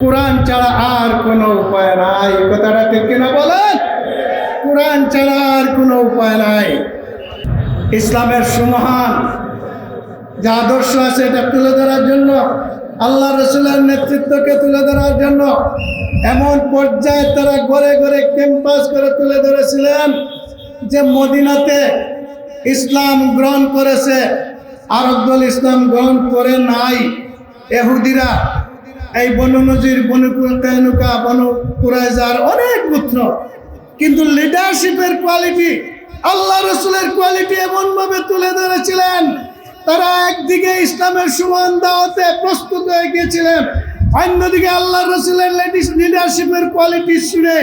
কোরআন ছাড়া আর কোনো উপায় নাই। কথাটা ঠিক কিনা বলেন? কোরআন ছাড়া আর কোনো উপায় নাই। ইসলামের সুমহান যে আদর্শ আছে, এটা তুলে ধরার জন্য, আল্লাহ রসুলের নেতৃত্বকে তুলে ধরার জন্য এমন পর্যায়ে তারা ঘরে ঘরে ক্যাম্পাস করে তুলে ধরেছিলেন যে মদিনাতে ইসলাম গ্রহণ করেছে আরবদল ইসলাম গ্রহণ করে নাই। এহুদিরা এই বনু নজির, বনু কেনুকা বনু কুরাইজার অনেক পুত্র। কিন্তু লিডারশিপের কোয়ালিটি আল্লাহ রসুলের কোয়ালিটি এমনভাবে তুলে ধরেছিলেন, তারা একদিকে ইসলামের সমান দাওয়াতে প্রস্তুত হয়ে গিয়েছিলেন, অন্যদিকে আল্লাহ রসুলের লেডিস লিডারশিপের কোয়ালিটি শুনে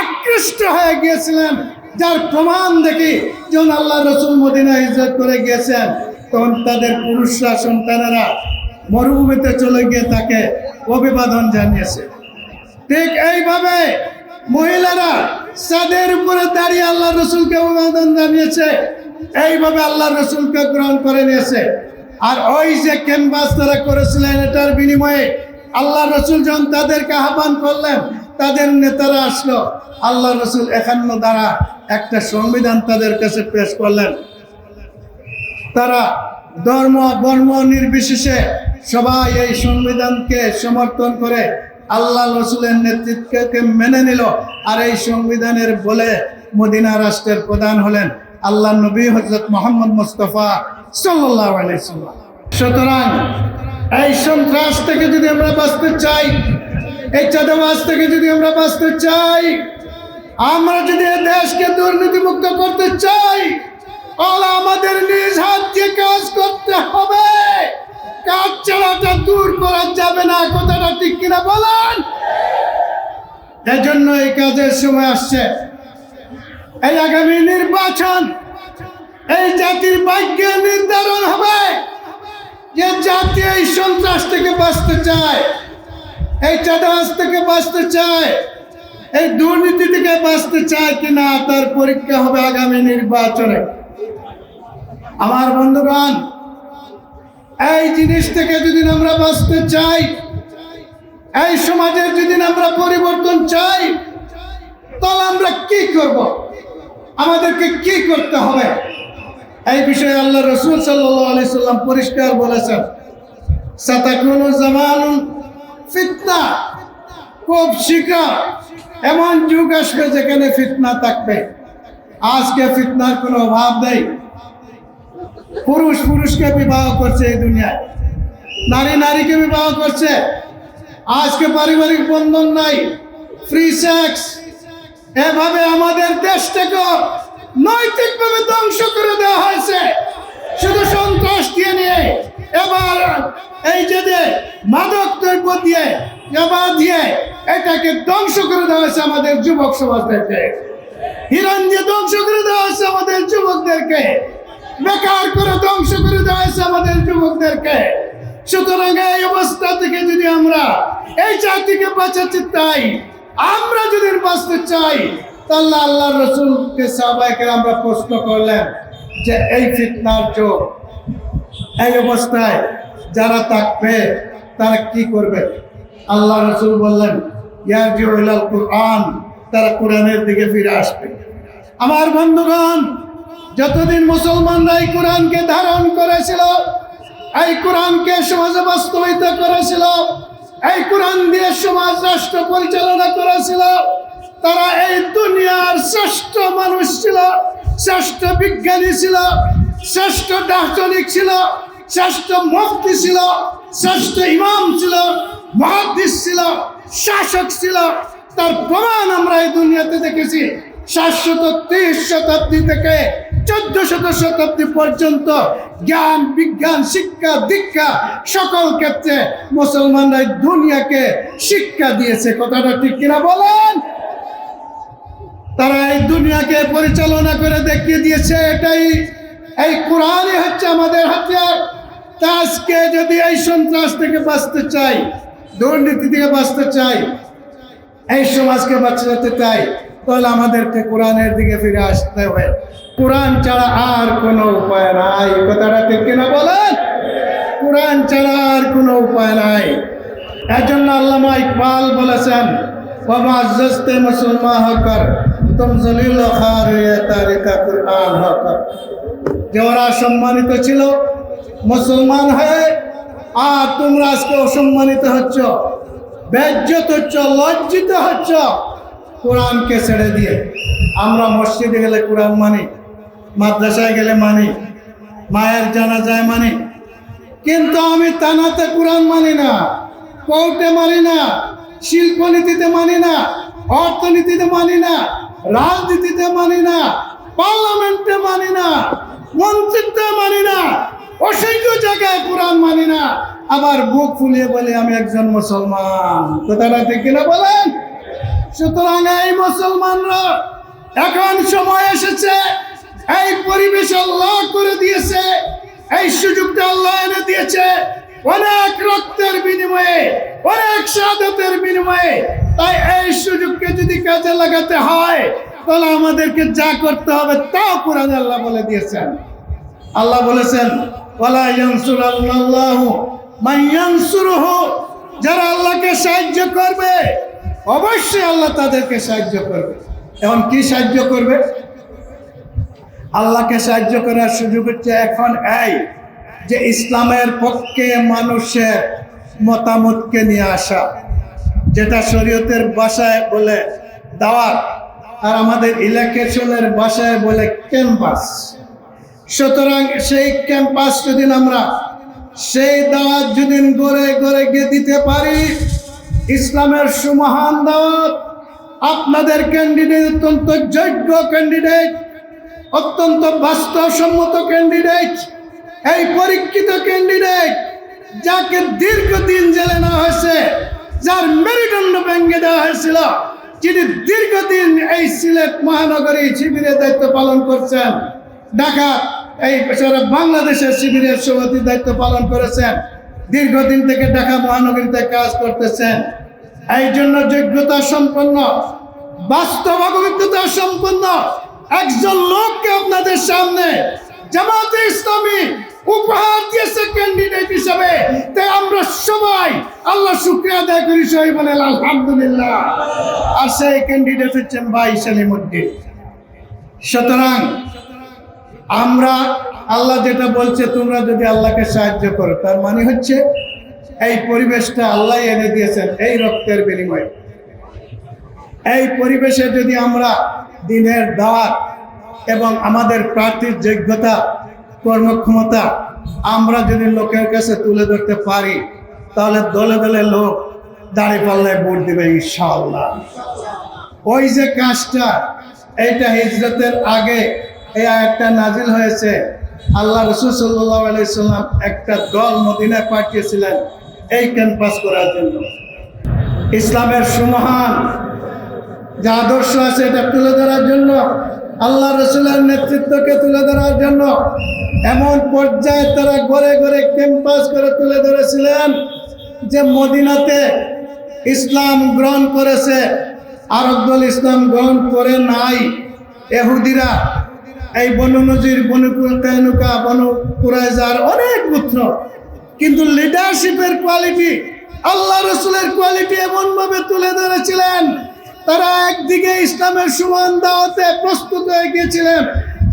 আকৃষ্ট হয়ে গিয়েছিলেন, যার প্রমাণ দেখি যখন আল্লাহ রসুল মদিনা হিজরত করে গিয়েছেন, তখন তাদের পুরুষরা, সন্তানেরা মরুভূমিতে চলে গিয়ে তাকে অভিবাদন জানিয়েছে। ঠিক এইভাবে মহিলারা চাঁদের উপরে দাঁড়িয়ে আল্লাহ রসুলকে অভিবাদন জানিয়েছে, এইভাবে আল্লাহ রসুলকে গ্রহণ করে নিয়েছে। আর ওই যে ক্যানভাস তারা করেছিলেন, এটার বিনিময়ে আল্লাহ রসুল যখন তাদেরকে আহ্বান করলেন, তাদের নেতারা আসলো। আল্লাহ রসুল একান্ন দ্বারা একটা সংবিধান তাদের কাছে পেশ করলেন। তারা ধর্ম বর্ম নির্বিশেষে সবাই এই সংবিধানকে সমর্থন করে আল্লাহ রসুলের নেতৃত্বকে মেনে নিল আর এই সংবিধানের বলে মদিনা রাষ্ট্রের প্রধান হলেন আল্লাহ নবী হজরত মোহাম্মদ মুস্তফা সাল্লাহ সুতরাং এই সন্ত্রাস থেকে যদি আমরা বাঁচতে চাই, এই চাঁদাবাজ থেকে যদি আমরা বাঁচতে চাই, আমরা যদি দেশকে দুর্নীতিমুক্ত করতে চাই আমাদের নিজ হাত কাজ করতে হবে। কাজ ছাড়াটা দূর করা যাবে না, কথাটা ঠিক কিনা বলেন? এজন্য এই কাজের সময় আসছে। এই আগামী নির্বাচন, এই জাতির ভাগ্য নির্ধারণ হবে। যে জাতি এই সন্ত্রাস থেকে বাঁচতে চায়, এই চাঁদাবাজ থেকে বাঁচতে চায়, এই দুর্নীতি থেকে বাঁচতে চায় কিনা, তার পরীক্ষা হবে আগামী নির্বাচনে। আমার বন্ধুগণ, এই জিনিস থেকে যদি আমরা বাঁচতে চাই, এই সমাজের যদি আমরা পরিবর্তন চাই, তাহলে আমরা কি করব? আমাদেরকে কি করতে হবে? এই বিষয়ে আল্লাহ রসুল সাল্লি সাল্লাম পরিষ্কার বলেছেন শীঘ্র এমন যুগ আসবে যেখানে ফিতনা থাকবে। আজকে ফিতনার কোনো অভাব নেই। পুরুষ পুরুষকে বিবাহ করছে এই দুনিয়ায়। নারী নারীকে বিবাহ করছে। আজকে পারিবারিক বন্ধন নাই। ফ্রি সেক্স এভাবে আমাদের দেশটাকে নৈতিকভাবে ধ্বংস করে দেওয়া হয়েছে। শুধু সন্ত্রাস দিয়ে নিয়ে। এবার এই যে মাদক দ্রব্য দিয়ে, এবার দিয়ে এটাকে ধ্বংস করে দেওয়া হয়েছে আমাদের যুবক সমাজদেরকে। হিরণ দিয়ে ধ্বংস করে দেওয়া হয়েছে আমাদের যুবকদেরকে। বেকার করে ধ্বংস করে দেওয়া হয়েছে আমাদের যুবকদেরকে। সুতরাং এই অবস্থা থেকে যদি আমরা এই জাতিকে বাঁচাতে চাই, আমরা যদি বাঁচতে চাই, তাহলে আল্লাহ রসুলকে সবাইকে আমরা প্রশ্ন করলেন যে, এই ফিতনার যোগ, এই অবস্থায় যারা থাকবে, তারা কি করবে? আল্লাহ রসুল বললেন ইয়ার জিউলাল কোরআন তারা কোরআনের দিকে ফিরে আসবে। আমার বন্ধুগণ যতদিন মুসলমানরা এই কোরআনকে ধারণ করেছিল, এই কোরআনকে সমাজে বাস্তবায়িত করেছিল, এই কোরআন দিয়ে সমাজ রাষ্ট্র পরিচালনা করেছিল, তারা এই দুনিয়ার শ্রেষ্ঠ মানুষ ছিল, শ্রেষ্ঠ বিজ্ঞানী ছিল, শ্রেষ্ঠ দার্শনিক ছিল, শ্রেষ্ঠ মুক্তি ছিল, শ্রেষ্ঠ ইমাম ছিল, মহাদিস ছিল, শাসক ছিল। তার প্রমাণ আমরা এই দুনিয়াতে দেখেছি। সাতশত তেইশ শতাব্দী থেকে চোদ্দ শত শতাব্দী পর্যন্ত জ্ঞান, বিজ্ঞান, শিক্ষা, দীক্ষা সকল ক্ষেত্রে মুসলমানরা দুনিয়াকে শিক্ষা দিয়েছে। কথাটা ঠিক কিনা বলেন? তারা এই দুনিয়াকে পরিচালনা করে দেখিয়ে দিয়েছে, এটাই এই কোরআনই হচ্ছে আমাদের হাতিয়ার। তা আজকে যদি এই সন্ত্রাস থেকে বাঁচতে চাই, দুর্নীতি থেকে বাঁচতে চাই, এই সমাজকে বাঁচাতে চাই তাহলে আমাদেরকে কোরআনের দিকে ফিরে আসতে হবে। কোরআন ছাড়া আর কোনো উপায় নাই। কথাটা ঠিক কিনা বলেন? কোরআন ছাড়া আর কোনো উপায় নাই। এজন্য আল্লামা ইকবাল বলেছেন বাবা আজ্জস্তে মুসলমান হকর তুম জলিল তারিকা কুরআন হকর যে ওরা সম্মানিত ছিল, মুসলমান হয়ে আর তোমরা আজকে অসম্মানিত হচ্ছ বেজ্জত হচ্ছ, লজ্জিত হচ্ছ। কোরআনকে ছেড়ে দিয়ে আমরা মসজিদে গেলে কোরআন মানি, মাদ্রাসায় গেলে মানি, মায়ের জানা যায় মানি। কিন্তু আমি তানাতে কোরআন মানি না, কোর্টে মানি না, শিল্পনীতিতে মানি না, অর্থনীতিতে মানি না, রাজনীতিতে মানি না, পার্লামেন্টে মানি না মন্ত্রিত্বে মানি না, অসংখ্য জায়গায় কোরআন মানি না। আবার বুক ফুলিয়ে বলে, আমি একজন মুসলমান। কথাটা ঠিক কিনা বলেন? সুতরাং এই মুসলমানরা এখন সময় এসেছে, এই পরিবেশ আল্লাহ করে দিয়েছে, এই সুযোগটা আল্লাহ এনে দিয়েছে। অনেক রক্তের বিনিময়ে, অনেক সাদতের বিনিময়ে। তাই এই সুযোগকে যদি কাজে লাগাতে হয়, তাহলে আমাদেরকে যা করতে হবে তাও কোরআন আল্লাহ বলে দিয়েছেন। আল্লাহ বলেছেন ইয়ানসুরুহু, যারা আল্লাহকে সাহায্য করবে অবশ্যই আল্লাহ তাদেরকে সাহায্য করবে। এখন কি সাহায্য করবে? আল্লাহকে সাহায্য করার সুযোগ হচ্ছে এখন এই যে ইসলামের পক্ষে মানুষের মতামতকে নিয়ে আসা, যেটা শরীয়তের বাসায় বলে দাওয়াত, আর আমাদের ইলেকশনের বাসায় বলে ক্যাম্পাস। সুতরাং সেই ক্যাম্পাস যদি আমরা, সেই দাওয়াত যদি গড়ে গড়ে গিয়ে দিতে পারি ইসলামের সুমহান দাওয়াত আপনাদের ক্যান্ডিডেট অত্যন্ত যোগ্য ক্যান্ডিডেট অত্যন্ত বাস্তবসম্মত ক্যান্ডিডেট এই পরীক্ষিত ক্যান্ডিডেট যাকে দীর্ঘদিন জেলে নেওয়া হয়েছে, যার মেরুদণ্ড ভেঙে দেওয়া হয়েছিল, যিনি দীর্ঘদিন এই সিলেট মহানগরী শিবিরের দায়িত্ব পালন করছেন, ঢাকা, এই বাংলাদেশের শিবিরের সভাপতির দায়িত্ব পালন করেছেন। দীর্ঘদিন থেকে ঢাকা মহানগরীতে কাজ করতেছেন। এই জন্য যোগ্যতা সম্পন্ন, বাস্তব অভিজ্ঞতা সম্পন্ন একজন লোককে আপনাদের সামনে জামাতে ইসলামী উপহার দিয়েছে ক্যান্ডিডেট হিসাবে। তাই আমরা সবাই আল্লাহ শুক্রিয়া আদায় করি সবাই বলেন আলহামদুলিল্লাহ। আর সেই ক্যান্ডিডেট হচ্ছেন ভাই সেলিমুদ্দিন সুতরাং আমরা আল্লাহ যেটা বলছে, তোমরা যদি আল্লাহকে সাহায্য করো, তার মানে হচ্ছে এই পরিবেশটা আল্লাহ এনে দিয়েছেন, এই রক্তের বিনিময়ে। এই পরিবেশে যদি আমরা দিনের দাওয়াত এবং আমাদের প্রার্থীর যোগ্যতা, কর্মক্ষমতা আমরা যদি লোকের কাছে তুলে ধরতে পারি, তাহলে দলে দলে লোক দাঁড়িয়ে পাল্লায় ভোট দেবে ইনশাআল্লাহ। ওই যে কাজটা, এইটা হিজরতের আগে এই একটা নাজিল হয়েছে। আল্লাহ রসুল সাল্লাহ আলাইসাল্লাম একটা দল মদিনায় পাঠিয়েছিলেন এই ক্যাম্পাস করার জন্য। ইসলামের সুমহান যে আদর্শ আছে এটা তুলে ধরার জন্য, আল্লাহ রসুলের নেতৃত্বকে তুলে ধরার জন্য এমন পর্যায়ে তারা ঘরে ঘরে ক্যাম্পাস করে তুলে ধরেছিলেন যে মদিনাতে ইসলাম গ্রহণ করেছে, আরব দল ইসলাম গ্রহণ করে নাই। এহুদিরা এই বনু নজির, বনু কেনুকা বনু কুরাইজার অনেক পুত্র। কিন্তু লিডারশিপের কোয়ালিটি আল্লাহ রসুলের কোয়ালিটি এমনভাবে তুলে ধরেছিলেন, তারা একদিকে ইসলামের সমান দাওয়াতে প্রস্তুত হয়ে গিয়েছিলেন,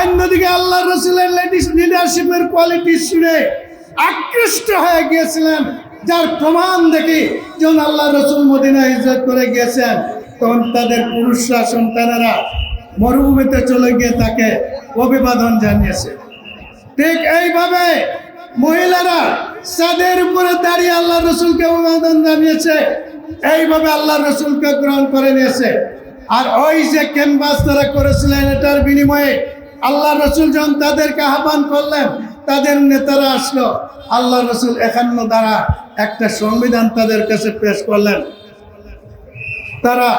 অন্যদিকে আল্লাহ রসুলের লেডিস লিডারশিপের কোয়ালিটি শুনে আকৃষ্ট হয়ে গিয়েছিলেন, যার প্রমাণ দেখি যখন আল্লাহ রসুল মদিনা হিজরত করে গিয়েছেন, তখন তাদের পুরুষরা, সন্তানেরা মরুভূমিতে চলে গিয়ে তাকে অভিবাদন জানিয়েছে। ঠিক এইভাবে মহিলারা চাঁদের উপরে দাঁড়িয়ে আল্লাহ রসুলকে অভিবাদন জানিয়েছে। এইভাবে আল্লাহ রসুলকে গ্রহণ করে নিয়েছে। আর ওই যে ক্যাম্পাস তারা করেছিলেন, এটার বিনিময়ে আল্লাহ রসুল যখন তাদেরকে আহ্বান করলেন, তাদের নেতারা আসলো। আল্লাহ রসুল একান্ন দ্বারা একটা সংবিধান তাদের কাছে পেশ করলেন। তারা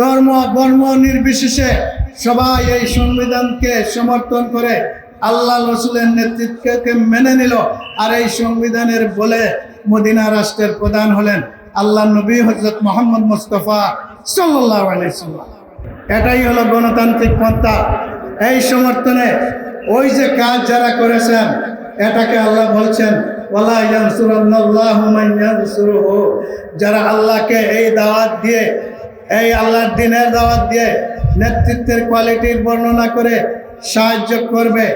ধর্ম, বর্ম নির্বিশেষে সবাই এই সংবিধানকে সমর্থন করে আল্লাহ রসুলের নেতৃত্বকে মেনে নিল আর এই সংবিধানের বলে মদিনা রাষ্ট্রের প্রধান হলেন আল্লাহ নবী হজরত মোহাম্মদ মুস্তফা সাল্লাহ এটাই হলো গণতান্ত্রিক পন্থা। এই সমর্থনে ওই যে কাজ যারা করেছেন, এটাকে আল্লাহ বলছেন যারা আল্লাহকে এই দাওয়াত দিয়ে, এই আল্লাহর দিনের দাওয়াত দিয়ে নেতৃত্বের কোয়ালিটির বর্ণনা করে সাহায্য করবে।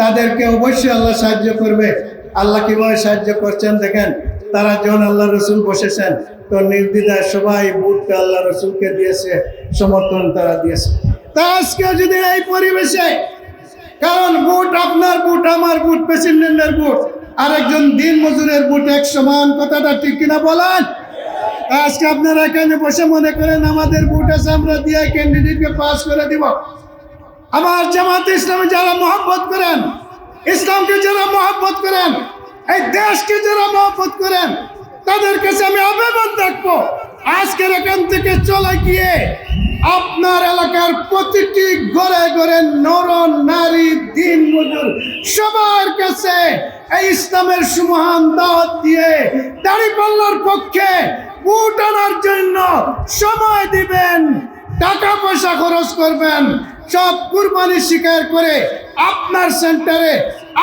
তাদেরকে অবশ্যই আল্লাহ সাহায্য করবে। আল্লাহ কীভাবে সাহায্য করছেন দেখেন, তারা যখন আল্লাহ রসুল বসেছেন, তো নির্দ্বিধায় সবাই বুটকে আল্লাহ রসুলকে দিয়েছে, সমর্থন তারা দিয়েছে। তা আজকে যদি এই পরিবেশে, কারণ বুট আপনার বুট আমার বুট প্রেসিডেন্টের বুট আরেকজন দিন মজুরের বুট এক সমান কথাটা ঠিক কিনা বলেন? আজকে আপনারা এখানে বসে মনে করেন আমাদের বুট আছে, আমরা দিয়ে ক্যান্ডিডেটকে পাস করে দিব। আমার জামাত ইসলামে যারা মহব্বত করেন, ইসলামকে যারা মহব্বত করেন, এই দেশকে যারা মহব্বত করেন, তাদের কাছে আমি আবেদন রাখব, আজকের এখান থেকে চলে গিয়ে আপনার এলাকার প্রতিটি ঘরে ঘরে নর, নারী, দিন, মজুর, সবার কাছে এই ইসলামের সুমহান দাওয়াত দিয়ে দাড়িপাল্লার পক্ষে আনার জন্য সময় দিবেন, টাকা পয়সা খরচ করবেন, সব কুরবানি স্বীকার করে আপনার সেন্টারে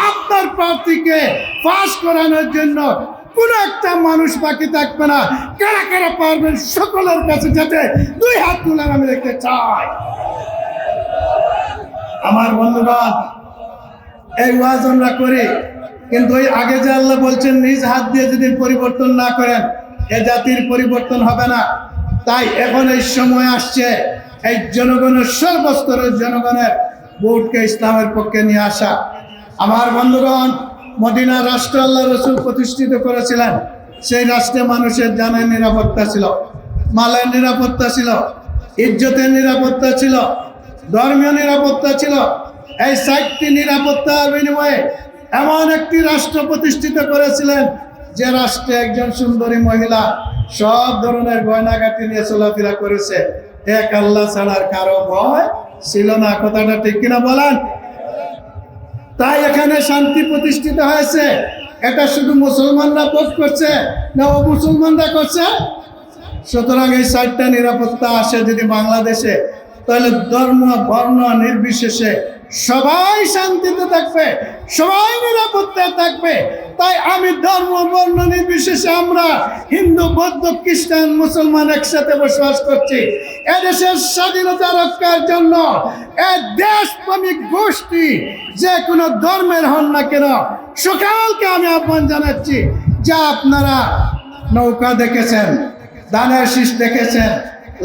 আপনার প্রার্থীকে পাস করানোর জন্য কোনো একটা মানুষ বাকি থাকবে না। কারা কারা পারবেন সকলের কাছে যাতে দুই হাত তুলে আমি দেখতে চাই। আমার বন্ধুগণ এই ওয়াজ আমরা করি, কিন্তু ওই আগে যে আল্লাহ বলছেন, নিজ হাত দিয়ে যদি পরিবর্তন না করেন এ জাতির পরিবর্তন হবে না। তাই এখন এই সময় আসছে এই জনগণের সর্বস্তরের জনগণের ভোটকে ইসলামের পক্ষে নিয়ে আসা। আমার বন্ধুগণ, মদিনা রাষ্ট্র আল্লাহ রসুল প্রতিষ্ঠিত করেছিলেন। সেই রাষ্ট্রে মানুষের জানের নিরাপত্তা ছিল, মালের নিরাপত্তা ছিল, ইজ্জতের নিরাপত্তা ছিল, ধর্মীয় নিরাপত্তা ছিল। এই সাতটি নিরাপত্তার বিনিময়ে এমন একটি রাষ্ট্র প্রতিষ্ঠিত করেছিলেন যে রাষ্ট্রে একজন সুন্দরী মহিলা সব ধরনের গয়নাগাটি নিয়ে চলাফেরা করেছে এক আল্লাহ ছাড়ার কারও ভয় ছিল না। কথাটা ঠিক কিনা বলেন? তাই এখানে শান্তি প্রতিষ্ঠিত হয়েছে। এটা শুধু মুসলমানরা ভোগ করছে না ও মুসলমানরা করছে? সুতরাং এই চারটা নিরাপত্তা আসে যদি বাংলাদেশে, তাহলে ধর্ম, বর্ণ নির্বিশেষে সবাই শান্তিতে থাকবে, সবাই নিরাপত্তায় থাকবে। তাই আমি ধর্ম, বর্ণ নির্বিশেষে আমরা হিন্দু, বৌদ্ধ, খ্রিস্টান, মুসলমান একসাথে বসবাস করছি। এদেশের স্বাধীনতা রক্ষার জন্য এ দেশপ্রেমিক গোষ্ঠী যে কোনো ধর্মের হন না কেন, সকালকে আমি আহ্বান জানাচ্ছি যা আপনারা নৌকা দেখেছেন দানের শীষ দেখেছেন,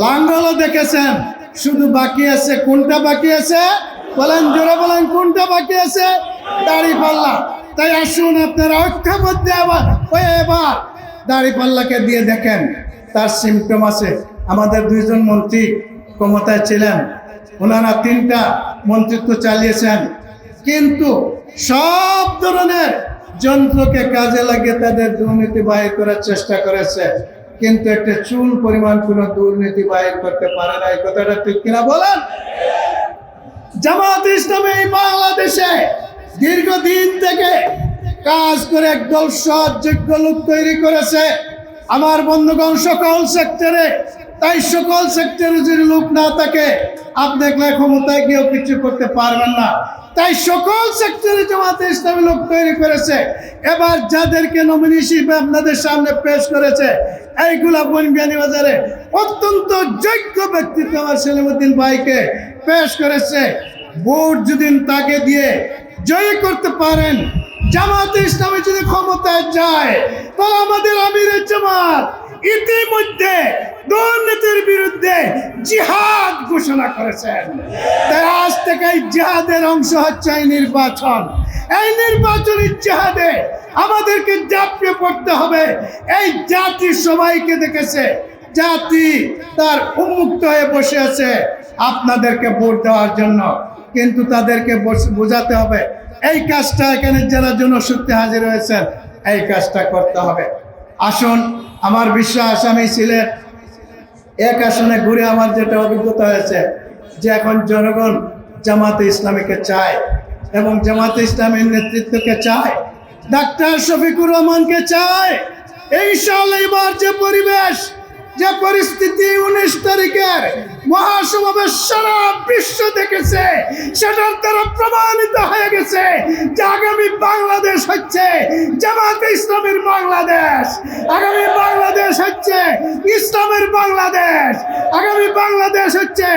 লাঙ্গলও দেখেছেন, শুধু বাকি আছে কোনটা বাকি আছে? বলেন, জোরে বলেন, কোনটা বাকি আছে? দাড়ি পাল্লা। তাই আসুন আপনারা ঐক্যবদ্ধ আবার হয়ে এবার দাড়ি পাল্লাকে দিয়ে দেখেন, তার সিমটম আছে। আমাদের দুইজন মন্ত্রী ক্ষমতায় ছিলেন, ওনারা তিনটা মন্ত্রিত্ব চালিয়েছেন। কিন্তু সব ধরনের যন্ত্রকে কাজে লাগিয়ে তাদের দুর্নীতি বাহির করার চেষ্টা করেছে। কিন্তু একটা চুল পরিমাণ কোনো দুর্নীতি বাহির করতে পারে না, এই কথাটা ঠিক কিনা বলেন? জামাত ইসলামী বাংলাদেশে দীর্ঘদিন থেকে কাজ করে একদল সৎ যোগ্য লোক তৈরি করেছে। আমার বন্ধুগণ, সকল সেক্টরে, তাই সকল সেক্টরে যদি লোক না থাকে, আপনি একলা ক্ষমতায় গিয়েও কিছু করতে পারবেন না। তাই সকল সেক্টরে জামাতে ইসলামী লোক তৈরি করেছে। এবার যাদেরকে নমিনি হিসেবে আপনাদের সামনে পেশ করেছে, এইগুলা বনবিয়ানি বাজারে অত্যন্ত যোগ্য ব্যক্তিত্ব আমার সেলিমুদ্দিন ভাইকে পেশ করেছে। ভোট যদি তাকে দিয়ে জয়ী করতে পারেন, জামাতে ইসলামী যদি ক্ষমতায় যায়, তাহলে আমাদের আমিরের জামাত ইতিমধ্যে দুর্নীতির বিরুদ্ধে জিহাদ ঘোষণা করেছেন। তাই আজ থেকে এই জিহাদের অংশ হচ্ছে এই নির্বাচন। এই নির্বাচনী জিহাদে আমাদেরকে জাপিয়ে পড়তে হবে। এই জাতি সবাইকে দেখেছে, জাতি তার উন্মুক্ত হয়ে বসে আছে। আপনাদেরকে ভোট দেওয়ার জন্য কিন্তু তাদেরকে বোঝাতে হবে, এই কাজটা এখানে যারা জনশক্তি হাজির হয়েছেন, এই কাজটা করতে হবে। আসুন, আমার বিশ্বাস, আমি সিলেট এক আসনে ঘুরে আমার যেটা অভিজ্ঞতা হয়েছে, যে এখন জনগণ জামাতে ইসলামীকে চায় এবং জামাতে ইসলামের নেতৃত্বকে চায়, ডাক্তার শফিকুর রহমানকে চায়। এই সাল এবার যে পরিবেশ যে পরিস্থিতি উনিশ তারিখের মহাসমাবেশ সারা বিশ্ব দেখেছে, সেটার দ্বারা প্রমাণিত হয়ে গেছে যে আগামী বাংলাদেশ হচ্ছে জামাতে ইসলামের বাংলাদেশ। আগামী বাংলাদেশ হচ্ছে ইসলামের বাংলাদেশ। আগামী বাংলাদেশ হচ্ছে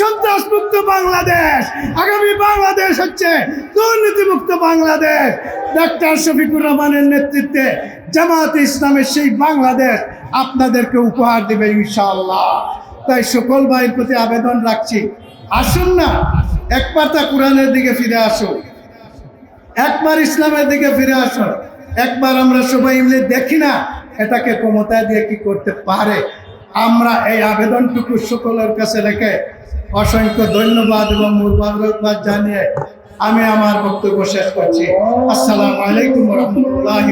সন্ত্রাসমুক্ত বাংলাদেশ। আগামী বাংলাদেশ হচ্ছে দুর্নীতিমুক্ত বাংলাদেশ। ডক্টর শফিকুর রহমানের নেতৃত্বে জামাতে ইসলামের সেই বাংলাদেশ আপনাদেরকে উপহার দেবে ইনশাআল্লাহ। তাই সকল ভাইয়ের প্রতি আবেদন রাখছি। আসুন না, এক পাতা কোরআনের দিকে ফিরে আসুন। একবার ইসলামের দিকে ফিরে আসুন। একবার আমরা সবাই মিলে দেখি না এটাকে ক্ষমতা দিয়ে কি করতে পারে। আমরা এই আবেদনটুকু সকলের কাছে রেখে অসংখ্য ধন্যবাদ এবং মুবারকবাদ জানিয়ে আমি আমার বক্তব্য শেষ করছি। আসসালামু আলাইকুম রহমতুল্লাহ